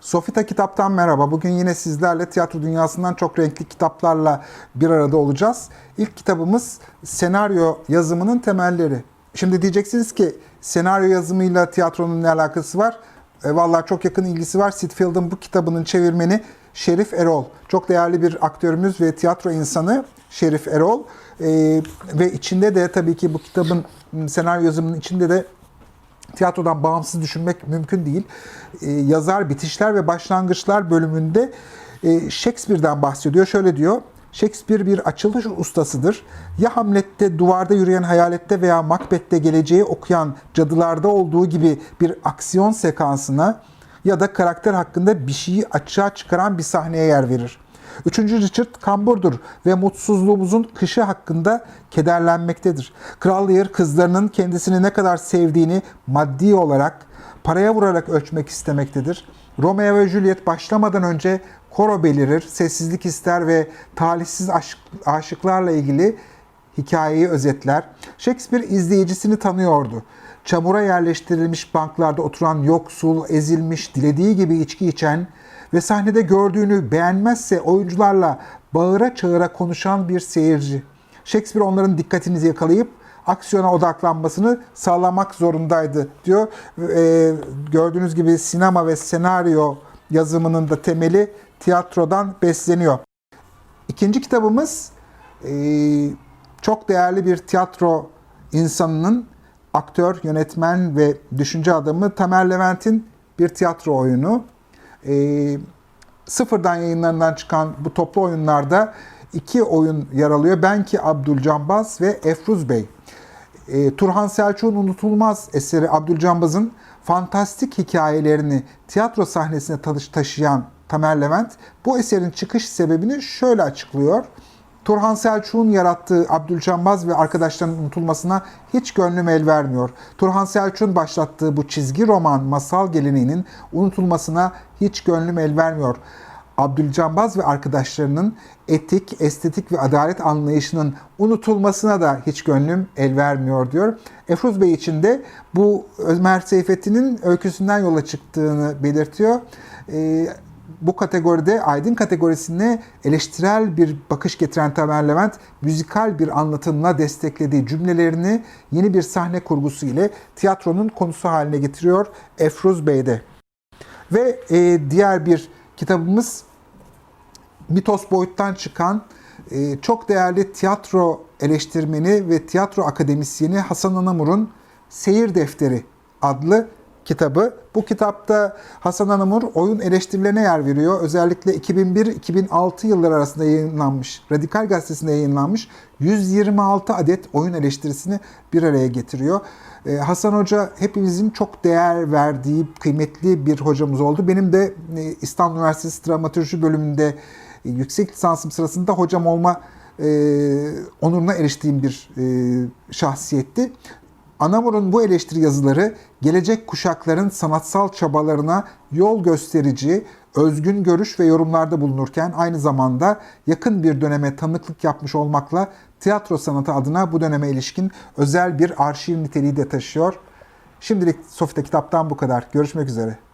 Sofita Kitap'tan merhaba. Bugün yine sizlerle tiyatro dünyasından çok renkli kitaplarla bir arada olacağız. İlk kitabımız senaryo yazımının temelleri. Şimdi diyeceksiniz ki senaryo yazımıyla tiyatronun ne alakası var? E, vallahi çok yakın ilgisi var. Sid Field'ın bu kitabının çevirmeni Şerif Erol. Çok değerli bir aktörümüz ve tiyatro insanı Şerif Erol. E, ve içinde de tabii ki bu kitabın senaryo yazımının içinde de tiyatrodan bağımsız düşünmek mümkün değil. Ee, yazar Bitişler ve Başlangıçlar bölümünde e, Shakespeare'den bahsediyor. Şöyle diyor. Shakespeare bir açılış ustasıdır. Ya Hamlet'te duvarda yürüyen hayalette veya Macbeth'te geleceği okuyan cadılarda olduğu gibi bir aksiyon sekansına ya da karakter hakkında bir şeyi açığa çıkaran bir sahneye yer verir. Üçüncü Richard kamburdur ve mutsuzluğumuzun kışı hakkında kederlenmektedir. Kral Lear kızlarının kendisini ne kadar sevdiğini maddi olarak paraya vurarak ölçmek istemektedir. Romeo ve Juliet başlamadan önce koro belirir, sessizlik ister ve talihsiz aşk, aşıklarla ilgili hikayeyi özetler. Shakespeare izleyicisini tanıyordu. Çamura yerleştirilmiş banklarda oturan yoksul, ezilmiş, dilediği gibi içki içen ve sahnede gördüğünü beğenmezse oyuncularla bağıra çağıra konuşan bir seyirci. Shakespeare onların dikkatinizi yakalayıp aksiyona odaklanmasını sağlamak zorundaydı diyor. E, gördüğünüz gibi sinema ve senaryo yazımının da temeli tiyatrodan besleniyor. İkinci kitabımız e, çok değerli bir tiyatro insanının aktör, yönetmen ve düşünce adamı Tamer Levent'in bir tiyatro oyunu. E, sıfırdan yayınlarından çıkan bu toplu oyunlarda iki oyun yer alıyor. Benki Abdülcambaz ve Efruz Bey. E, Turhan Selçuk'un unutulmaz eseri Abdülcambaz'ın fantastik hikayelerini tiyatro sahnesine taşı- taşıyan Tamer Levent bu eserin çıkış sebebini şöyle açıklıyor. Turhan Selçuk'un yarattığı Abdülcambaz ve arkadaşlarının unutulmasına hiç gönlüm el vermiyor. Turhan Selçuk'un başlattığı bu çizgi roman masal geleneğinin unutulmasına hiç gönlüm el vermiyor. Abdülcambaz ve arkadaşlarının etik, estetik ve adalet anlayışının unutulmasına da hiç gönlüm el vermiyor diyor. Efruz Bey için de bu Ömer Seyfettin'in öyküsünden yola çıktığını belirtiyor. Ee, bu kategoride aydın kategorisine eleştirel bir bakış getiren Tamer Levent, müzikal bir anlatımla desteklediği cümlelerini yeni bir sahne kurgusu ile tiyatronun konusu haline getiriyor Efruz Bey'de. Ve e, diğer bir kitabımız Mitos Boyut'tan çıkan e, çok değerli tiyatro eleştirmeni ve tiyatro akademisyeni Hasan Anamur'un Seyir Defteri adlı kitabı. Bu kitapta Hasan Anamur oyun eleştirilerine yer veriyor. Özellikle 2001-2006 yılları arasında yayınlanmış, Radikal Gazetesi'nde yayınlanmış 126 adet oyun eleştirisini bir araya getiriyor. Ee, Hasan Hoca hepimizin çok değer verdiği kıymetli bir hocamız oldu. Benim de e, İstanbul Üniversitesi Dramaturji bölümünde e, yüksek lisansım sırasında hocam olma e, onuruna eriştiğim bir şahsiyetti. Anamur'un bu eleştiri yazıları gelecek kuşakların sanatsal çabalarına yol gösterici, özgün görüş ve yorumlarda bulunurken aynı zamanda yakın bir döneme tanıklık yapmış olmakla tiyatro sanatı adına bu döneme ilişkin özel bir arşiv niteliği de taşıyor. Şimdilik Sofita kitaptan bu kadar. Görüşmek üzere.